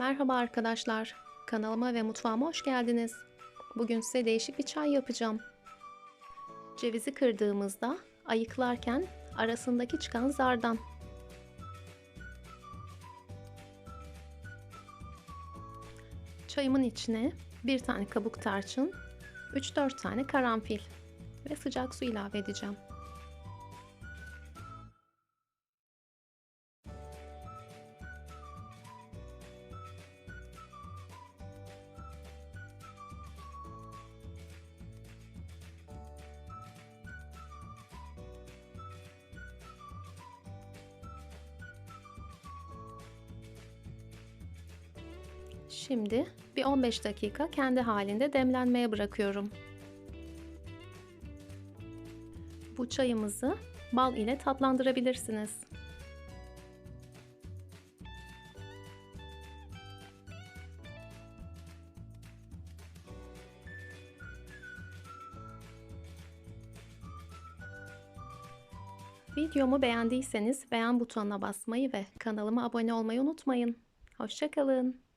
Merhaba arkadaşlar. Kanalıma ve mutfağıma hoş geldiniz. Bugün size değişik bir çay yapacağım. Cevizi kırdığımızda ayıklarken arasındaki çıkan zardan. Çayımın içine bir tane kabuk tarçın, 3-4 tane karanfil ve sıcak su ilave edeceğim. Şimdi bir 15 dakika kendi halinde demlenmeye bırakıyorum. Bu çayımızı bal ile tatlandırabilirsiniz. Videomu beğendiyseniz beğen butonuna basmayı ve kanalıma abone olmayı unutmayın. Hoşçakalın.